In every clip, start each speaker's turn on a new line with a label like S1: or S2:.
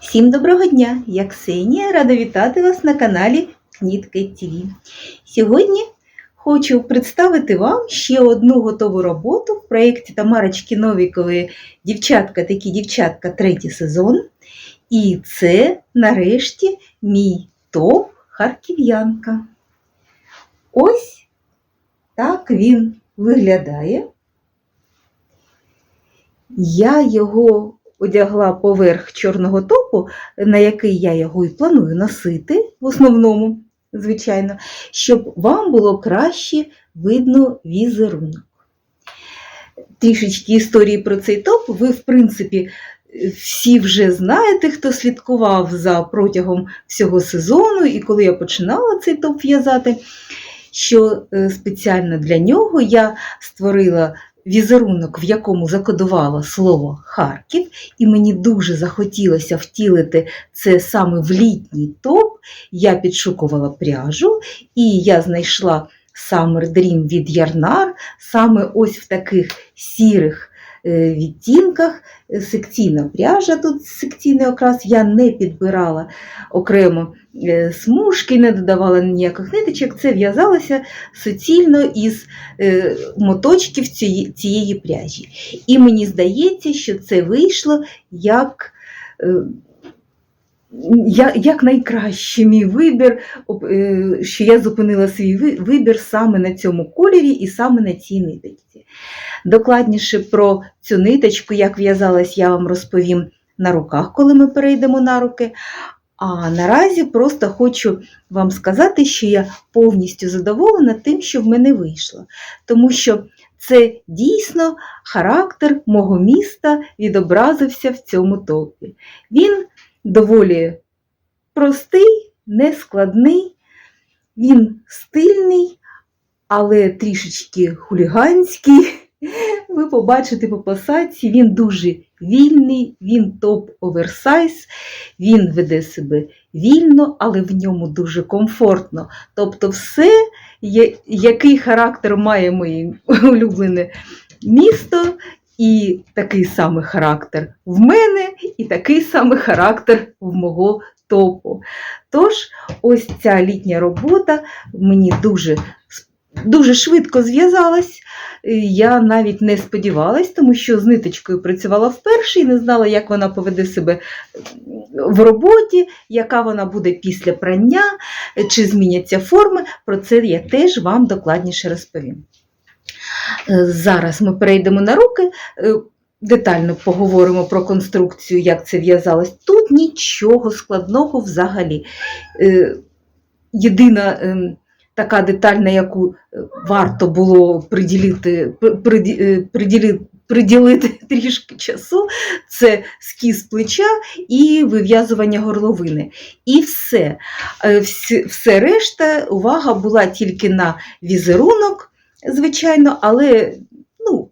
S1: Всім доброго дня! Я Ксенія, рада вітати вас на каналі Кнітки ТВ. Сьогодні хочу представити вам ще одну готову роботу в проєкті Тамарочки Новікової Дівчатка такі дівчатка третій сезон. І це нарешті мій топ харків'янка. Ось так він виглядає. Я його одягла поверх чорного топу, на який я його і планую носити, в основному, звичайно, щоб вам було краще видно візерунок. Трішечки історії про цей топ ви, в принципі, всі вже знаєте, хто слідкував за протягом всього сезону, і коли я починала цей топ в'язати, що е, спеціально для нього я створила візерунок, в якому закодувала слово Харків, і мені дуже захотілося втілити це саме в літній топ. Я підшукувала пряжу, і я знайшла Summer Dream від Ярнар, саме ось в таких сірих відтінках. Е, Секційна пряжа, тут секційний окрас, я не підбирала окремо е, смужки, не додавала ніяких ниточок, це в'язалося суцільно із е, моточків цієї, пряжі. І мені здається, що це вийшло як, е, я- як найкраще мій вибір, е, що я зупинила свій вибір саме на цьому кольорі і саме на цій ниточці. Докладніше про цю ниточку, як в'язалась, я вам розповім на руках, коли ми перейдемо на руки. А наразі просто хочу вам сказати, що я повністю задоволена тим, що в мене вийшло. Тому що це дійсно характер мого міста відобразився в цьому топі. Він доволі простий, нескладний, він стильний, але трішечки хуліганський. Ви побачите по посадці, він дуже вільний, він топ оверсайз, він веде себе вільно, але в ньому дуже комфортно. Тобто, все, який характер має моє улюблене місто, і такий самий характер в мене, і такий самий характер в мого топу. Тож, ось ця літня робота мені дуже, дуже швидко зв'язалась. Я навіть не сподівалась, тому що з ниточкою працювала вперше і не знала, як вона поведе себе в роботі, яка вона буде після прання, чи зміняться форми. Про це я теж вам докладніше розповім. Е, Зараз ми перейдемо на руки. е, Детально поговоримо про конструкцію, як це в'язалось. Тут нічого складного взагалі. Е, Єдина ем, така деталь, на яку варто було приділити, пр- приді- приділити, приділити трішки часу, це скіз плеча і вив'язування горловини. І все. Все, все решта, увага була тільки на візерунок, звичайно, але ну,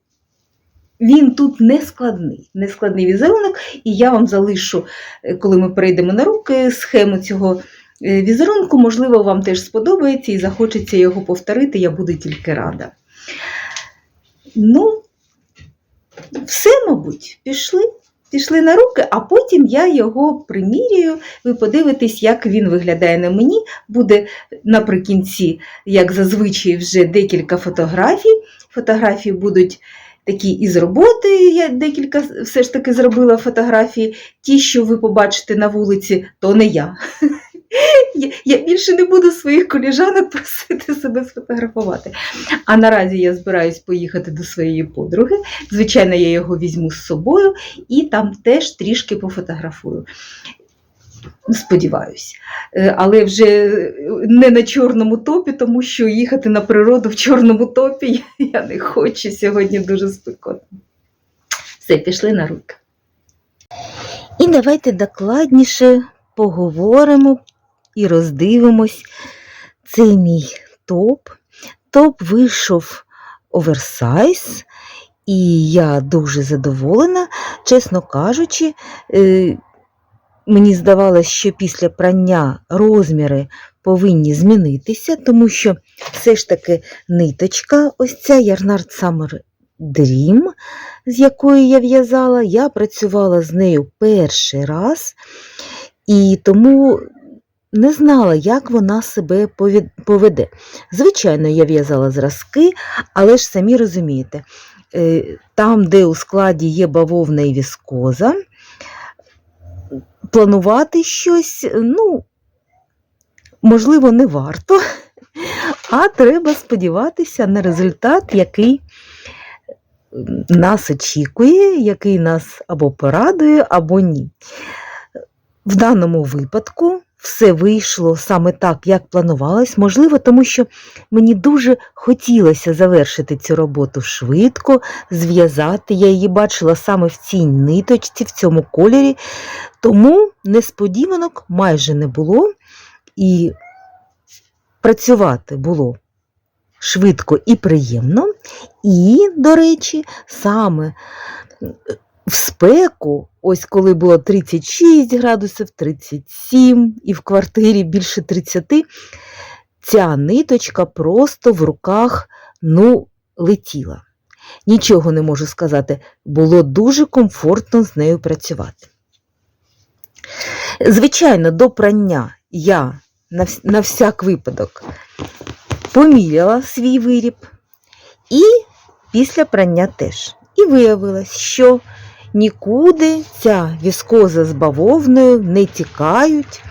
S1: він тут не складний, не складний візерунок, і я вам залишу, е, коли ми перейдемо на руки, схему цього е, візерунку. Можливо, вам теж сподобається і захочеться його повторити, я буду тільки рада. Ну, все, мабуть, пішли. Пішли на руки, а потім я його примірюю. Ви подивитесь, як він виглядає на мені. Буде наприкінці, як зазвичай, вже декілька фотографій. Фотографії будуть такі із роботи. Я декілька все ж таки зробила фотографії. Ті, що ви побачите на вулиці, то не я. Я- Я більше не буду своїх коліжанок просити себе сфотографувати. А наразі я збираюсь поїхати до своєї подруги. Звичайно, я його візьму з собою і там теж трішки пофотографую. Сподіваюсь. Е, Але вже не на чорному топі, тому що їхати на природу в чорному топі я не хочу. Сьогодні дуже спекотно. Все, пішли на руки. І давайте докладніше поговоримо і роздивимось цей мій топ. Топ вийшов оверсайз, і я дуже задоволена, чесно кажучи. е, Мені здавалося, що після прання розміри повинні змінитися, тому що все ж таки ниточка, ось ця Ярнард Summer
S2: Dream, з якою я в'язала. Я працювала з нею перший раз, і тому не знала, як вона себе поведе. Звичайно, я в'язала зразки, але ж самі розумієте, е, там, де у складі є бавовна і віскоза, планувати щось, ну, можливо, не варто, а треба сподіватися на результат, який нас очікує, який нас або порадує, або ні. В даному випадку все вийшло саме так, як планувалось, можливо, тому що мені дуже хотілося завершити цю роботу швидко, зв'язати. Я її бачила саме в цій ниточці, в цьому кольорі, тому несподіванок майже не було, і працювати було швидко і приємно. І, до речі, саме в спеку, ось коли було 36 градусів, 37 і в квартирі більше 30, ця ниточка просто в руках ну, летіла. Нічого не можу сказати, було дуже комфортно з нею працювати. Звичайно, до прання я на, всяк випадок поміряла свій виріб, і після прання теж. І виявилось, що нікуди ця віскоза з бавовною не тікають.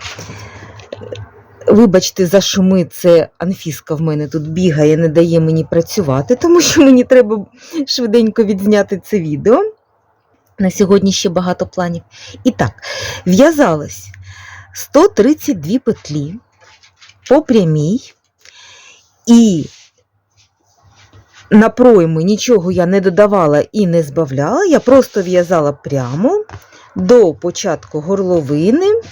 S2: Вибачте, за шуми, це Анфіска в мене тут бігає, не дає мені працювати, тому що мені треба швиденько відзняти це відео. На сьогодні ще багато планів. І так, в'язалось 132 петлі по прямій, і на пройми нічого я не додавала і не збавляла, я просто в'язала прямо до початку горловини,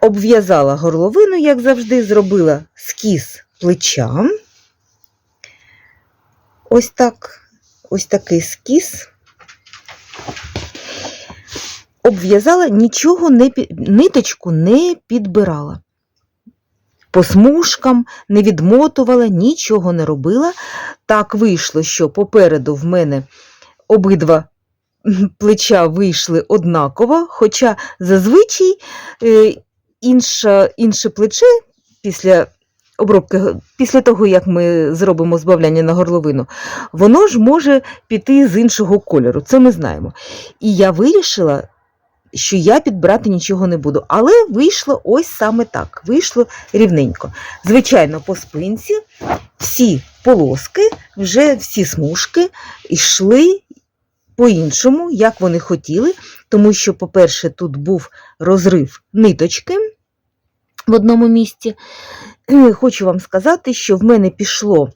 S2: обв'язала горловину, як завжди, зробила скіз плеча. Ось так, ось такий скіз. Обв'язала, нічого не ниточку не підбирала. По смужкам не відмотувала, нічого не робила. Так вийшло, що попереду в мене обидва плеча вийшли однаково, хоча зазвичай е, інше, інше плече після обробки, після того, як ми зробимо збавляння на горловину, воно ж може піти з іншого кольору. Це ми знаємо. І я вирішила, що я підбирати нічого не буду. Але вийшло ось саме так. Вийшло рівненько. Звичайно, по спинці всі полоски, вже всі смужки йшли по-іншому, як вони хотіли, тому що, по-перше, тут був розрив ниточки в одному місці. Хочу вам сказати, що в мене пішло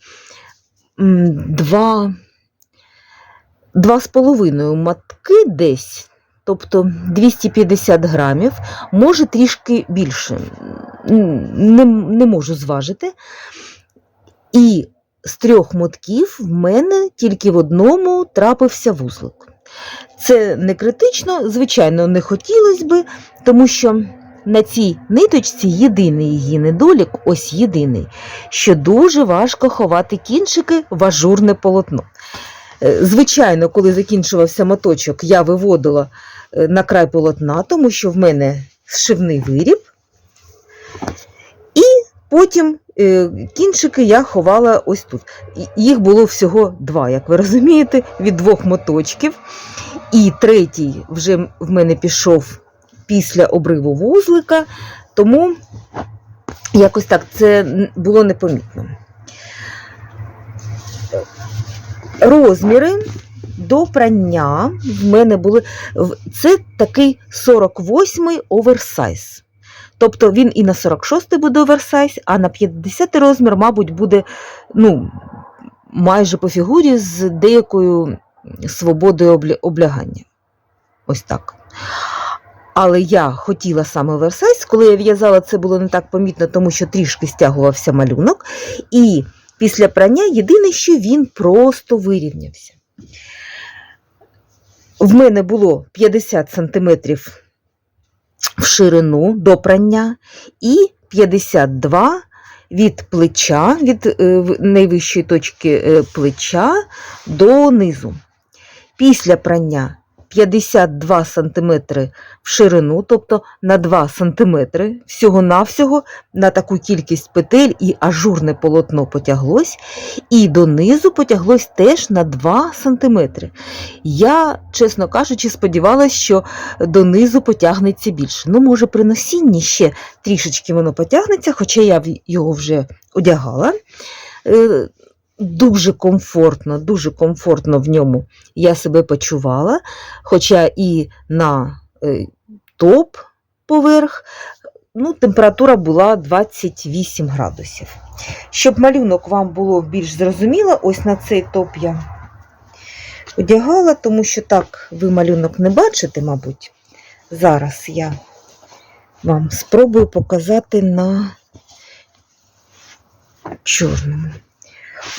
S2: два, два з половиною матки десь, тобто 250 грамів, може трішки більше. Не, не можу зважити. І з трьох мотків в мене тільки в одному трапився вузлик. Це не критично, звичайно, не хотілося би, тому що на цій ниточці єдиний її недолік, ось єдиний, що дуже важко ховати кінчики в ажурне полотно. Е, Звичайно, коли закінчувався моточок, я виводила на край полотна, тому що в мене зшивний виріб. І потім е, кінчики я ховала ось тут. Їх було всього два, як ви розумієте, від двох моточків. І третій вже в мене пішов після обриву вузлика, тому якось так це було непомітно. Розміри до прання в мене були. Це такий 48-й оверсайз. Тобто він і на 46-й буде оверсайз, а на 50-й розмір, мабуть, буде ну, майже по фігурі з деякою свободою облягання. Ось так. Але я хотіла саме оверсайз. Коли я в'язала, це було не так помітно, тому що трішки стягувався малюнок. І після прання єдине, що він просто вирівнявся. В мене було 50 см в ширину до прання і 52 від плеча, від е, найвищої точки е, плеча до низу. Після прання 52 см в ширину, тобто на 2 см всього-навсього на таку кількість петель і ажурне полотно потяглось, і донизу потяглось теж на 2 см. Я, чесно кажучи, сподівалася, що донизу потягнеться більше. Ну, може, при носінні ще трішечки воно потягнеться, хоча я його вже одягала. Дуже комфортно, дуже комфортно в ньому я себе почувала, хоча і на е, топ поверх ну, температура була 28 градусів. Щоб малюнок вам було більш зрозуміло, ось на цей топ я одягала, тому що так ви малюнок не бачите, мабуть. Зараз я вам спробую показати на чорному.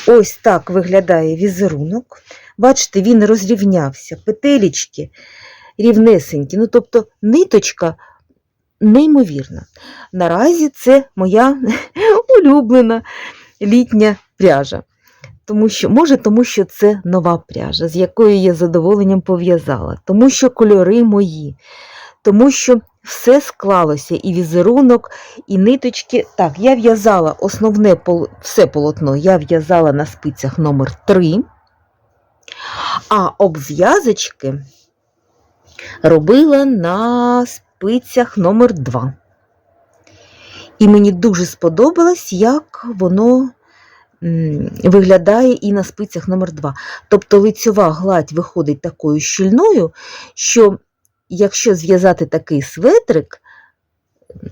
S2: Ось так виглядає візерунок. Бачите, він розрівнявся, петелечки рівнесенькі, ну тобто ниточка неймовірна. Наразі це моя улюблена літня пряжа. Тому що, може, тому що це нова пряжа, з якою я задоволенням пов'язала, тому що кольори мої, тому що все склалося, і візерунок, і ниточки. Так, я в'язала основне все полотно, я в'язала на спицях номер 3, а обв'язочки робила на спицях номер 2. І мені дуже сподобалось, як воно виглядає і на спицях номер 2. Тобто лицьова гладь виходить такою щільною, що якщо зв'язати такий светрик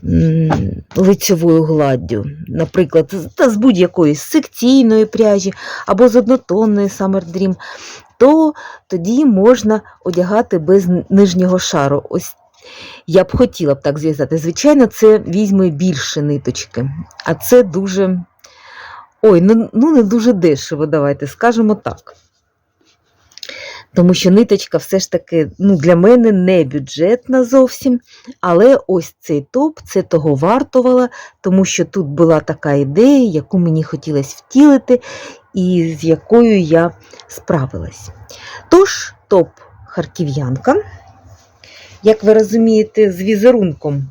S2: м, лицьовою гладдю, наприклад, та з будь-якої секційної пряжі або з однотонної Summer Dream, то тоді можна одягати без нижнього шару. Ось я б хотіла б так зв'язати. Звичайно, це візьме більше ниточки, а це дуже. Ой, ну, ну не дуже дешево, давайте скажемо так. Тому що ниточка все ж таки ну, для мене не бюджетна зовсім. Але ось цей топ це того вартувало, тому що тут була така ідея, яку мені хотілося втілити, і з якою я справилась. Тож, топ харків'янка, як ви розумієте, з візерунком,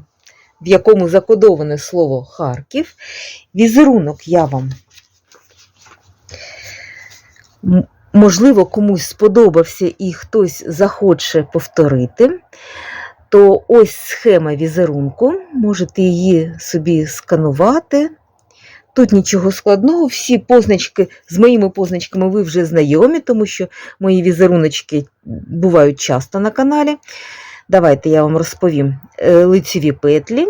S2: в якому закодоване слово Харків, візерунок я вам можливо, комусь сподобався і хтось захоче повторити, то ось схема візерунку, можете її собі сканувати. Тут нічого складного, всі позначки з моїми позначками ви вже знайомі, тому що мої візеруночки бувають часто на каналі. Давайте я вам розповім Е, лицеві петлі,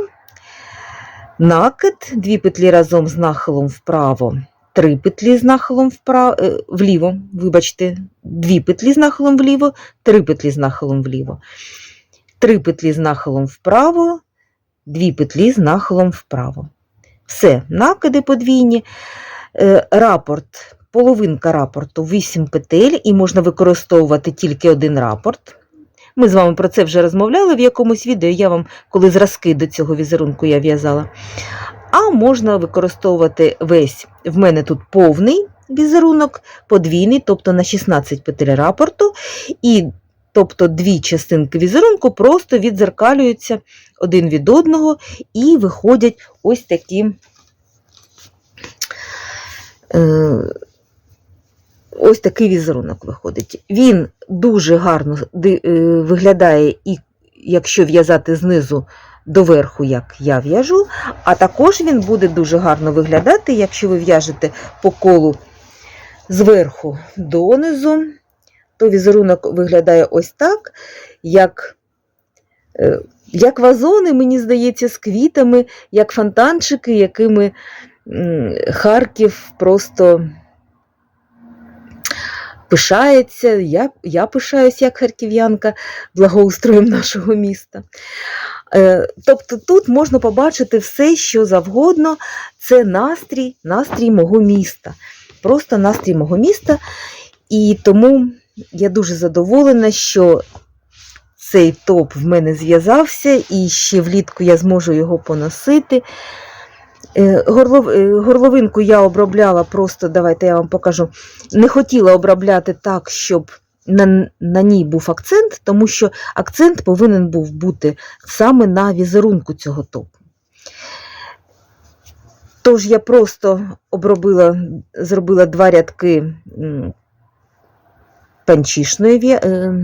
S2: накид, дві петлі разом з нахилом вправо, три петлі з нахилом вправо, е, вліво, вибачте, дві петлі з нахилом вліво, три петлі з нахилом вліво, три петлі з нахилом вправо, дві петлі з нахилом вправо. Все, накиди подвійні, Е, рапорт, половинка рапорту 8 петель, і можна використовувати тільки один рапорт. Ми з вами про це вже розмовляли в якомусь відео. Я вам, коли зразки до цього візерунку я в'язала. А можна використовувати весь. В мене тут повний візерунок, подвійний, тобто на 16 петель рапорту. І тобто дві частинки візерунку просто відзеркалюються один від одного і виходять ось такі. Е, Ось такий візерунок виходить. Він дуже гарно е, виглядає, і якщо в'язати знизу до верху, як я в'яжу, а також він буде дуже гарно виглядати, якщо ви в'яжете по колу зверху донизу, то візерунок виглядає ось так, як, е, як вазони, мені здається, з квітами, як фонтанчики, якими Харків просто пишається, я, я пишаюсь як харків'янка благоустроєм нашого міста. Е, Тобто тут можна побачити все, що завгодно. Це настрій, настрій мого міста. Просто настрій мого міста. І тому я дуже задоволена, що цей топ в мене зв'язався, і ще влітку я зможу його поносити. Е, е, горловинку я обробляла просто, давайте я вам покажу. Не хотіла обробляти так, щоб на, на ній був акцент, тому що акцент повинен був бути саме на візерунку цього топу. Тож я просто обробила, зробила два рядки панчішної е,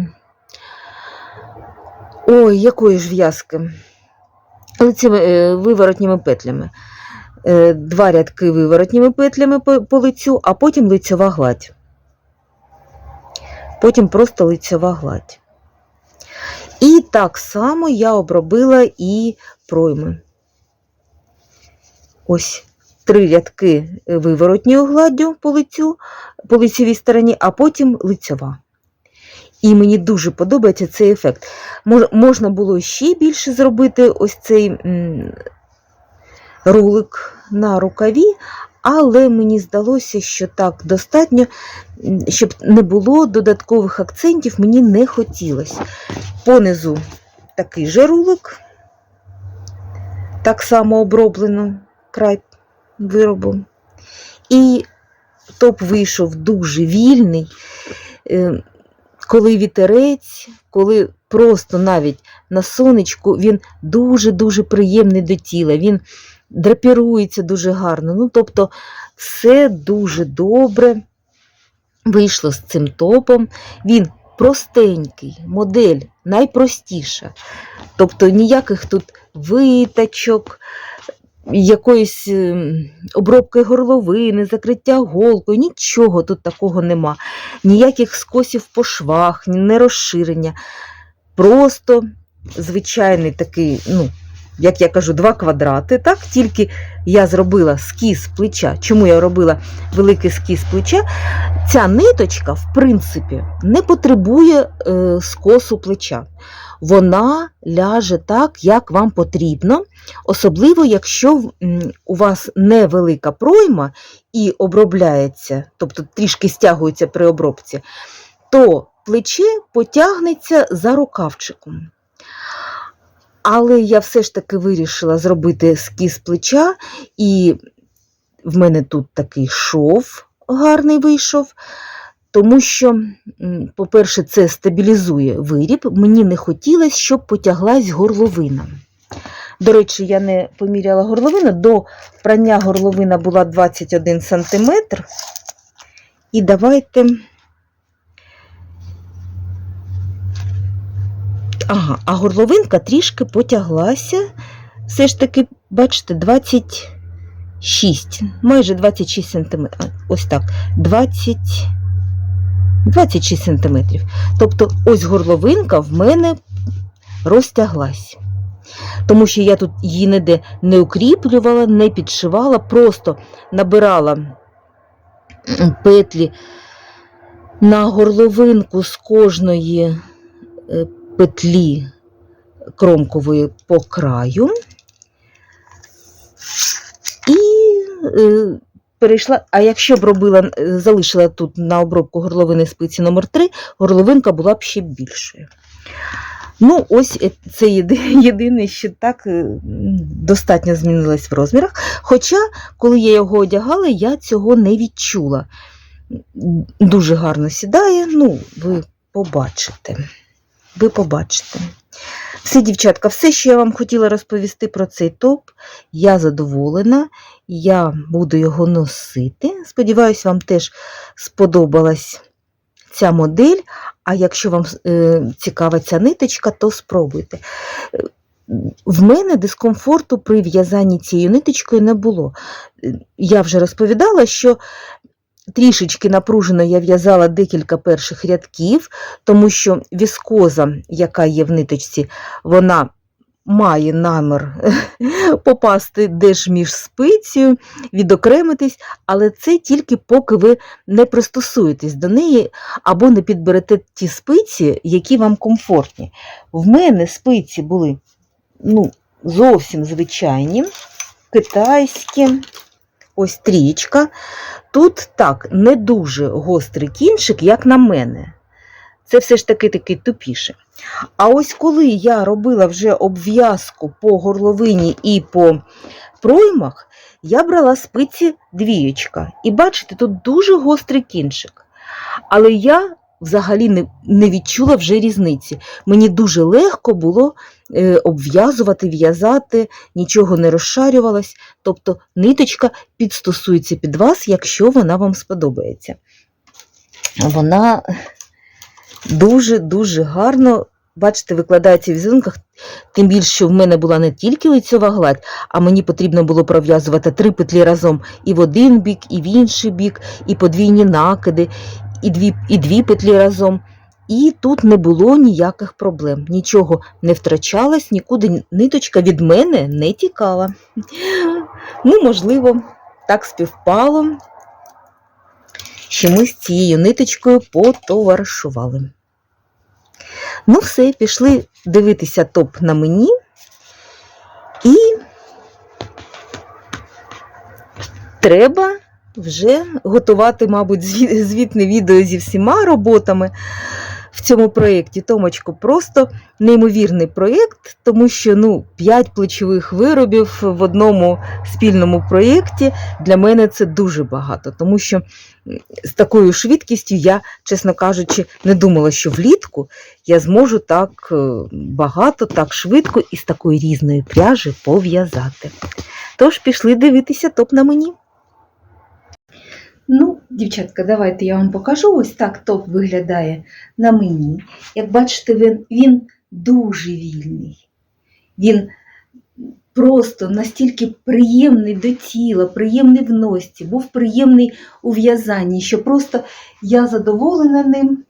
S2: Ой, якої ж в'язки? Е, виворотніми петлями. Е, Два рядки виворотніми петлями по, лицю, а потім лицьова гладь. Потім просто лицьова гладь. І так само я обробила і пройми. Ось три рядки виворотньою гладдю по лицю, по лицевій стороні, а потім лицьова. І мені дуже подобається цей ефект. Мож, можна було ще більше зробити ось цей рулик на рукаві, але мені здалося, що так достатньо, щоб не було додаткових акцентів, мені не хотілося. Понизу такий же рулик, так само оброблено край виробу. І топ вийшов дуже вільний. Е, коли вітерець, коли просто навіть на сонечку він дуже-дуже приємний до тіла, він драпірується дуже гарно. Ну, тобто, все дуже добре вийшло з цим топом. Він простенький, модель найпростіша. Тобто ніяких тут витачок, якоїсь ем, обробки горловини, закриття голкою, нічого тут такого нема. Ніяких скосів по швах, не розширення. Просто звичайний такий, ну, як я кажу, два квадрати. Так? Тільки я зробила скіз плеча. Чому я робила великий скіз плеча? Ця ниточка, в принципі, не потребує е, скосу плеча. Вона ляже так, як вам потрібно, особливо, якщо у вас невелика пройма і обробляється, тобто трішки стягується при обробці, то плече потягнеться за рукавчиком. Але я все ж таки вирішила зробити скіз плеча, і в мене тут такий шов гарний вийшов. Тому що, по-перше, це стабілізує виріб. Мені не хотілося, щоб потяглась горловина. До речі, я не поміряла горловину. До прання горловина була 21 см. І давайте. Ага, а горловинка трішки потяглася. Все ж таки, бачите, 26, майже 26 см. Ось так, 20, 26 см. Тобто, ось горловинка в мене розтяглась. Тому що я тут її ніде не укріплювала, не підшивала, просто набирала петлі на горловинку з кожної е, петлі кромкової по краю. І е, перейшла, а якщо б робила, е, залишила тут на обробку горловини спиці номер 3 горловинка була б ще більшою. Ну, ось це єди- єдине, що так е, достатньо змінилось в розмірах. Хоча, коли я його одягала, я цього не відчула. Дуже гарно сідає, ну, ви побачите. Ви побачите. Все, дівчатка, все, що я вам хотіла розповісти про цей топ, я задоволена, я буду його носити. Сподіваюсь, вам теж сподобалась ця модель. А якщо вам е, цікава ця ниточка, то спробуйте. В мене дискомфорту при в'язанні цією ниточкою не було. Я вже розповідала, що трішечки напружено я в'язала декілька перших рядків, тому що віскоза, яка є в ниточці, вона має намір попасти десь між спицею, відокремитись, але це тільки поки ви не пристосуєтесь до неї або не підберете ті спиці, які вам комфортні. В мене спиці були ну, зовсім звичайні, китайські, ось трієчка. Тут так, не дуже гострий кінчик, як на мене. Це все ж таки такий тупіше. А ось коли я робила вже обв'язку по горловині і по проймах, я брала спиці двієчка. І бачите, тут дуже гострий кінчик. Але я взагалі не, не відчула вже різниці. Мені дуже легко було е, обв'язувати, в'язати, нічого не розшарювалось. Тобто ниточка підстосується під вас, якщо вона вам сподобається. Вона дуже-дуже гарно, бачите, викладається в візерунках, тим більше, що в мене була не тільки лицьова гладь, а мені потрібно було пров'язувати три петлі разом і в один бік, і в інший бік, і подвійні накиди, і дві, і дві петлі разом. І тут не було ніяких проблем, нічого не втрачалось, нікуди ниточка від мене не тікала. Ну, можливо, так співпало, що ми з цією ниточкою потоваришували. Ну, все, пішли дивитися топ на мені. І треба вже готувати, мабуть, звітне відео зі всіма роботами в цьому проєкті. Томочко, просто неймовірний проєкт, тому що ну, 5 плечових виробів в одному спільному проєкті для мене це дуже багато, тому що з такою швидкістю я, чесно кажучи, не думала, що влітку я зможу так е, багато, так швидко і з такої різної пряжі пов'язати. Тож пішли дивитися топ на мені.
S1: Ну, дівчатка, давайте я вам покажу. Ось так топ виглядає на мені. Як бачите, він, він дуже вільний. Він просто настільки приємний до тіла, приємний в носці, був приємний у в'язанні, що просто я задоволена ним.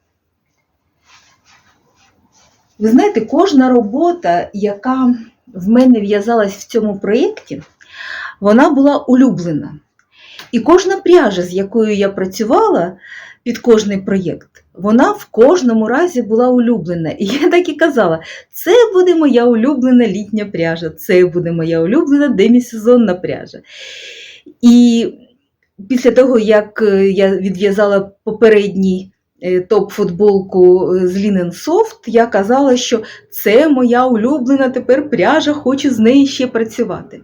S1: Ви знаєте, кожна робота, яка в мене в'язалась в цьому проєкті, вона була улюблена. І кожна пряжа, з якою я працювала під кожний проєкт, вона в кожному разі була улюблена. І я так і казала: це буде моя улюблена літня пряжа, це буде моя улюблена демісезонна пряжа. І після того, як е, я відв'язала попередній топ-футболку е, з Linen Soft, я казала, що це моя улюблена тепер пряжа, хочу з нею ще працювати.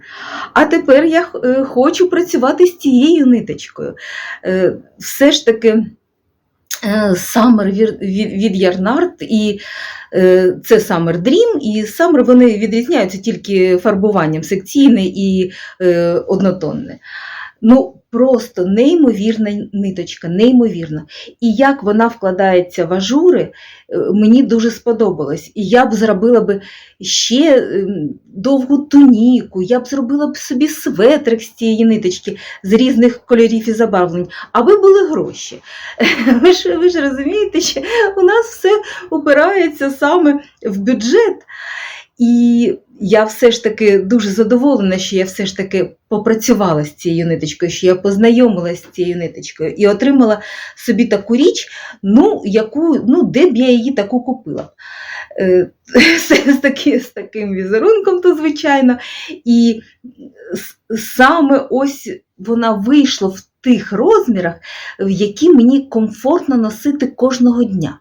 S1: А тепер я е, хочу працювати з цією ниточкою. Е, Все ж таки е, Summer від Ярнард і е, це Summer Dream, і Summer вони відрізняються тільки фарбуванням секційне і е, однотонне. Ну, просто неймовірна ниточка, неймовірна. І як вона вкладається в ажури, е, мені дуже сподобалось. І я б зробила би ще ем, довгу туніку, я б зробила б собі светрик з цієї ниточки з різних кольорів і забарвлень, аби були гроші. Ви ж, ви ж розумієте, що у нас все упирається саме в бюджет. І я все ж таки дуже задоволена, що я все ж таки попрацювала з цією ниточкою, що я познайомилася з цією ниточкою і отримала собі таку річ, ну, яку, ну, де б я її таку купила. Е, з, таки, з таким візерунком, то звичайно. І саме ось вона вийшла в тих розмірах, в які мені комфортно носити кожного дня.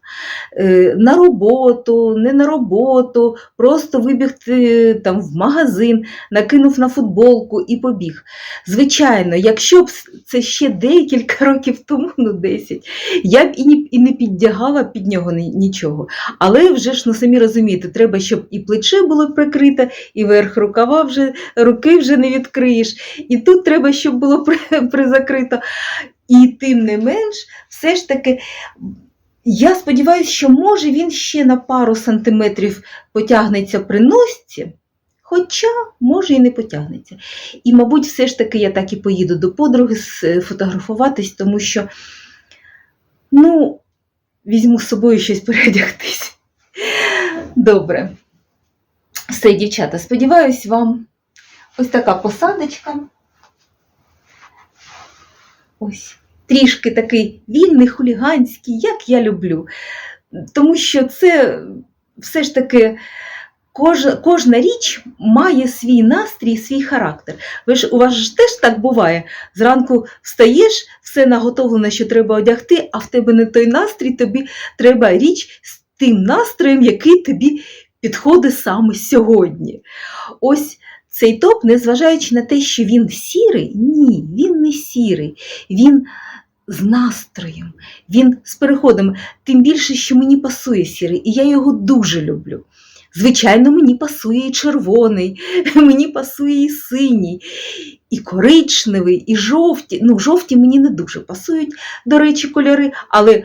S1: Е, На роботу, не на роботу, просто вибігти там, в магазин, накинув на футболку і побіг. Звичайно, якщо б це ще декілька років тому, ну 10, я б і не, піддягала під нього нічого. Але вже ж, ну самі розумієте, треба, щоб і плече було прикрите, і верх рукава вже руки вже не відкриєш. І тут треба, щоб було при- призакрито. І тим не менш, все ж таки, я сподіваюся, що може він ще на пару сантиметрів потягнеться при носці, хоча може і не потягнеться. І, мабуть, все ж таки я так і поїду до подруги сфотографуватись, тому що, ну, візьму з собою щось переодягтись. Добре. Все, дівчата, сподіваюсь, вам ось така посадочка. Ось. Трішки такий вільний, хуліганський, як я люблю. Тому що це все ж таки кожна, кожна річ має свій настрій, свій характер. Ви ж, у вас ж теж так буває. Зранку встаєш, все наготовлено, що треба одягти, а в тебе не той настрій, тобі треба річ з тим настроєм, який тобі підходить саме сьогодні. Ось цей топ, незважаючи на те, що він сірий, ні, він не сірий, він з настроєм, він з переходом. Тим більше, що мені пасує сірий, і я його дуже люблю. Звичайно, мені пасує і червоний, мені пасує і синій, і коричневий, і жовті. Ну, жовті мені не дуже пасують, до речі, кольори, але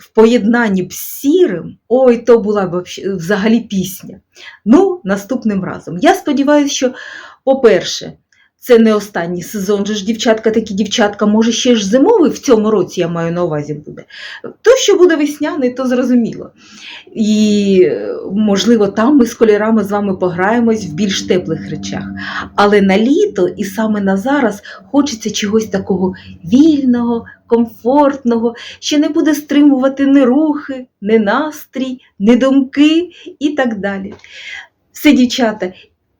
S1: в поєднанні б з сірим, ой, то була б взагалі пісня. Ну, наступним разом. Я сподіваюся, що, по-перше, це не останній сезон, же ж дівчатка такі дівчатка, може ще ж зимовий в цьому році, я маю на увазі буде. То, що буде весняний, то зрозуміло. І, можливо, там ми з кольорами з вами пограємось в більш теплих речах. Але на літо і саме на зараз хочеться чогось такого вільного, комфортного, що не буде стримувати ні рухи, ні настрій, ні думки і так далі. Все, дівчата,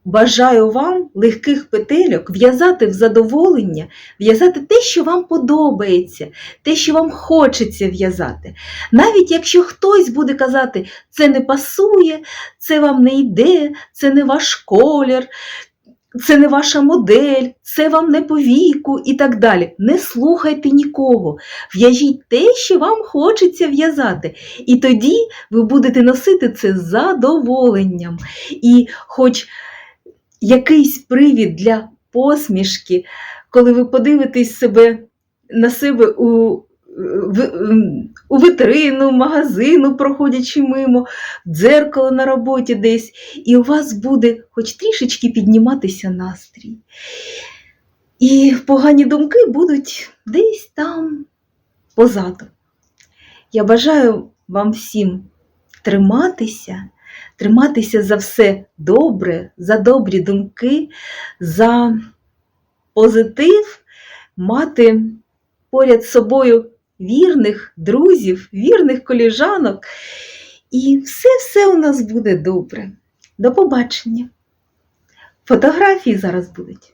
S1: бажаю вам легких петельок в'язати в задоволення, в'язати те, що вам подобається, те, що вам хочеться в'язати. Навіть якщо хтось буде казати, це не пасує, це вам не йде, це не ваш колір, це не ваша модель, це вам не по віку і так далі. Не слухайте нікого. В'яжіть те, що вам хочеться в'язати. І тоді ви будете носити це з задоволенням. І хоч якийсь привід для посмішки, коли ви подивитесь себе на себе у, в, ем, у витрину, магазину, проходячи мимо, дзеркало на роботі десь, і у вас буде хоч трішечки підніматися настрій. І погані думки будуть десь там позаду. Я бажаю вам всім триматися, триматися за все добре, за добрі думки, за позитив, мати поряд з собою вірних друзів, вірних коліжанок. І все-все у нас буде добре. До побачення. Фотографії зараз будуть.